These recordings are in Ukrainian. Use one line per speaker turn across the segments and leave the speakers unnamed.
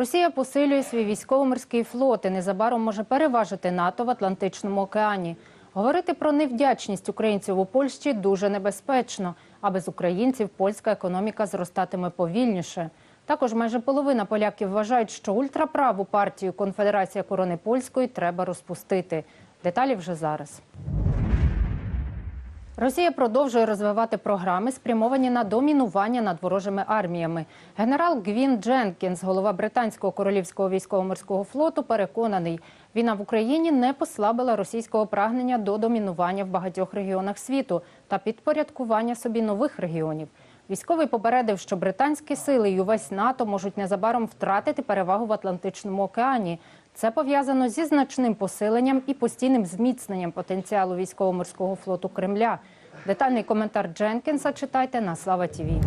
Росія посилює свій військово-морський флот і незабаром може переважити НАТО в Атлантичному океані. Говорити про невдячність українців у Польщі дуже небезпечно, а без українців польська економіка зростатиме повільніше. Також майже половина поляків вважають, що ультраправу партію Конфедерація корони польської треба розпустити. Деталі вже зараз. Росія продовжує розвивати програми, спрямовані на домінування над ворожими арміями. Генерал Гвін Дженкінс, голова британського королівського військово-морського флоту, переконаний, війна в Україні не послабила російського прагнення до домінування в багатьох регіонах світу та підпорядкування собі нових регіонів. Військовий попередив, що британські сили і увесь НАТО можуть незабаром втратити перевагу в Атлантичному океані. Це пов'язано зі значним посиленням і постійним зміцненням потенціалу військово-морського флоту Кремля. Детальний коментар Дженкінса читайте на Слава Тіві.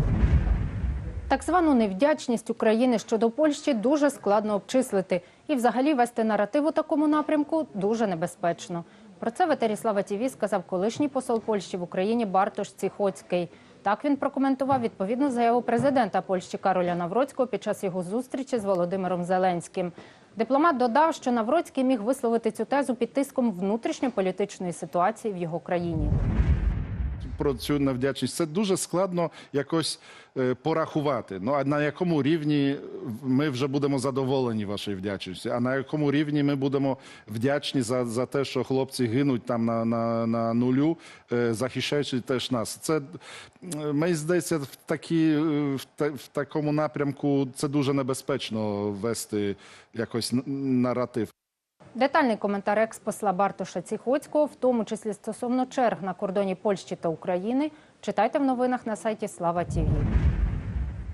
Так звану невдячність України щодо Польщі дуже складно обчислити. І взагалі вести наратив у такому напрямку дуже небезпечно. Про це в етері Слава Тіві сказав колишній посол Польщі в Україні Бартош Ціхоцький. Так він прокоментував відповідну заяву президента Польщі Кароля Навроцького під час його зустрічі з Володимиром Зеленським. Дипломат додав, що Навроцький міг висловити цю тезу під тиском внутрішньополітичної ситуації в його країні.
Про цю невдячність. Це дуже складно якось е, порахувати. Ну а на якому рівні ми вже будемо задоволені вашою вдячністю? А на якому рівні ми будемо вдячні за, за те, що хлопці гинуть там на, на, на нулю, е, захищаючи теж нас? Це мені здається, в такі е, в, та- в такому напрямку це дуже небезпечно вести якось наратив.
Детальний коментар екс-посла Бартоша Ціхоцького, в тому числі стосовно черг на кордоні Польщі та України, читайте в новинах на сайті Слава Тіві.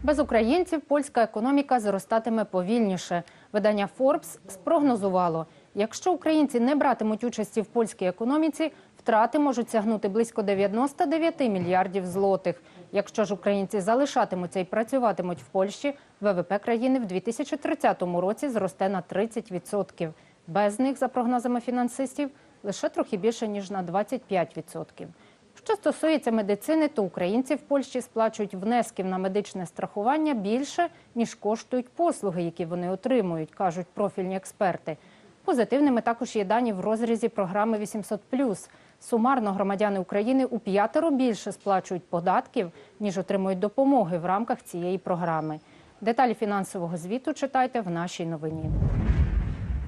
Без українців польська економіка зростатиме повільніше. Видання Forbes спрогнозувало, якщо українці не братимуть участі в польській економіці, втрати можуть сягнути близько 99 мільярдів злотих. Якщо ж українці залишатимуться і працюватимуть в Польщі, ВВП країни в 2030 році зросте на 30%. Без них, за прогнозами фінансистів, лише трохи більше ніж на 25%. Що стосується медицини, то українці в Польщі сплачують внесків на медичне страхування більше, ніж коштують послуги, які вони отримують, кажуть профільні експерти. Позитивними також є дані в розрізі програми 800+. Сумарно громадяни України у п'ятеро більше сплачують податків, ніж отримують допомоги в рамках цієї програми. Деталі фінансового звіту читайте в нашій новині.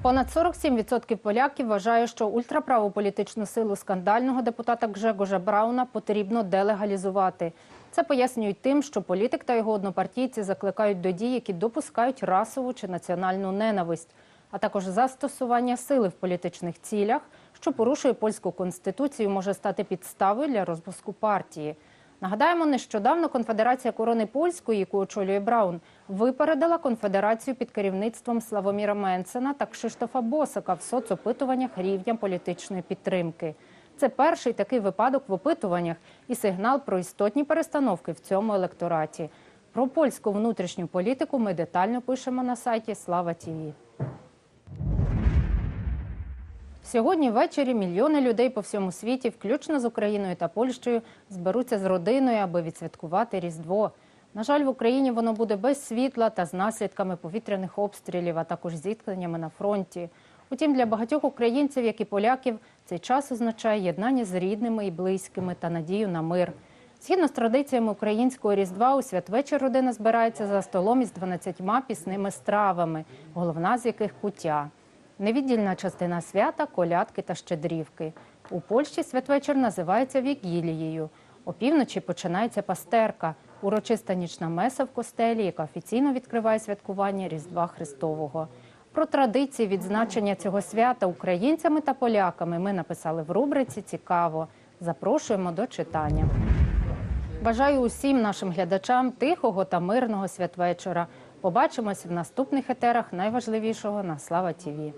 Понад 47% поляків вважає, що ультраправу політичну силу скандального депутата Гжегожа Брауна потрібно делегалізувати. Це пояснюють тим, що політик та його однопартійці закликають до дій, які допускають расову чи національну ненависть, а також застосування сили в політичних цілях, що порушує польську конституцію, може стати підставою для розпуску партії. Нагадаємо, нещодавно Конфедерація корони польської, яку очолює Браун, випередила конфедерацію під керівництвом Славоміра Менцена та Кшиштофа Босика в соцопитуваннях рівня політичної підтримки. Це перший такий випадок в опитуваннях і сигнал про істотні перестановки в цьому електораті. Про польську внутрішню політику ми детально пишемо на сайті Слава Тіві. Сьогодні ввечері мільйони людей по всьому світі, включно з Україною та Польщею, зберуться з родиною, аби відсвяткувати Різдво. На жаль, в Україні воно буде без світла та з наслідками повітряних обстрілів, а також зіткненнями на фронті. Утім, для багатьох українців, як і поляків, цей час означає єднання з рідними і близькими та надію на мир. Згідно з традиціями українського різдва, у святвечір родина збирається за столом із 12 пісними стравами, головна з яких куття. Невіддільна частина свята колядки та щедрівки. У Польщі святвечір називається вігілією. Опівночі починається пастерка, урочиста нічна меса в костелі, яка офіційно відкриває святкування Різдва Христового. Про традиції відзначення цього свята українцями та поляками ми написали в рубриці Цікаво. Запрошуємо до читання. Бажаю усім нашим глядачам тихого та мирного святвечора. Побачимось в наступних етерах найважливішого на Слава Тіві.